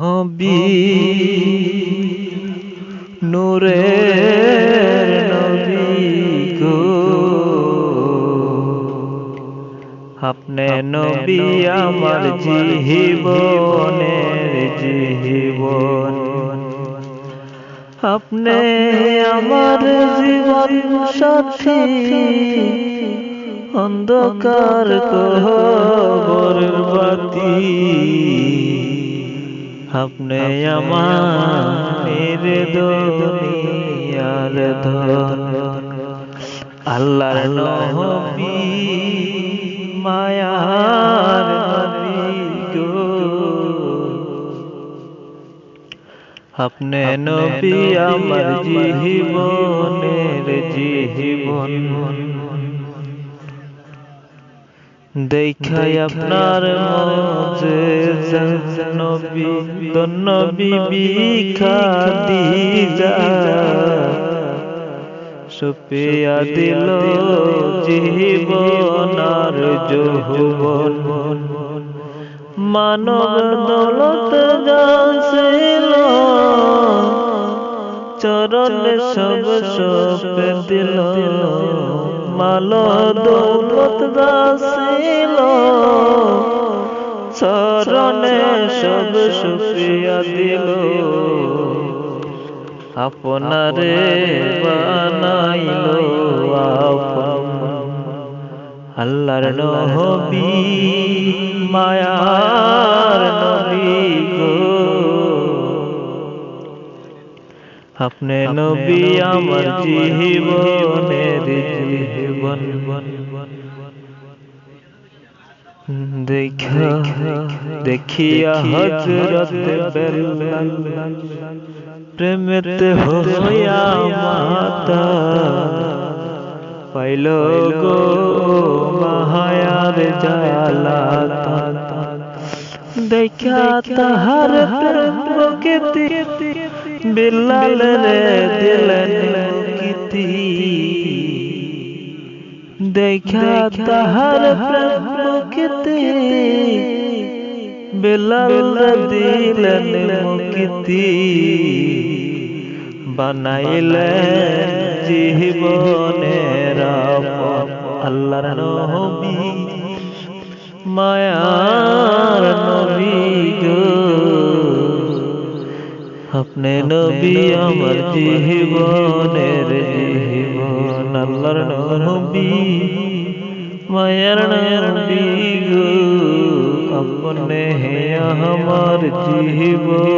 নবী নূরের নবী গো আপনি নবী আমার জীবনের জীবন। আপনি আমার জীবন সাথী অন্ধকার কবরের বাতি আপনি আমার দুনিয়ার ধন আল্লাহর নবী মায়ার নবী গো আপনি নবী আমার জীবনের জীবন দেখাই আপনার মজে নবী নবী খাদিজা সুপিয়া দিল জীবনার যৌবন। মানব দৌলত যাছিল চরণ সব সব দিল। মাল দৌলত দাসিল। চরণে সব সুপিয়া দিল। আপনারে বানাইল আল্লাহর নবী, মায়ার নবী গো। আপনি নবী, আমার জীবনের वन देखा देखिया हज़रत प्रेमित होया माता गो महायार जाला देखा तहर रे दिल দেখা তাহার প্রকৃতি বিল্লাল রে দিলেন মুক্তি বানাইলেন জীবনের আল্লাহর নবী মায়ার নবী গো আপনি নবী আমার জীবনের মায়ার নবী গো আপনি আমার জীবনের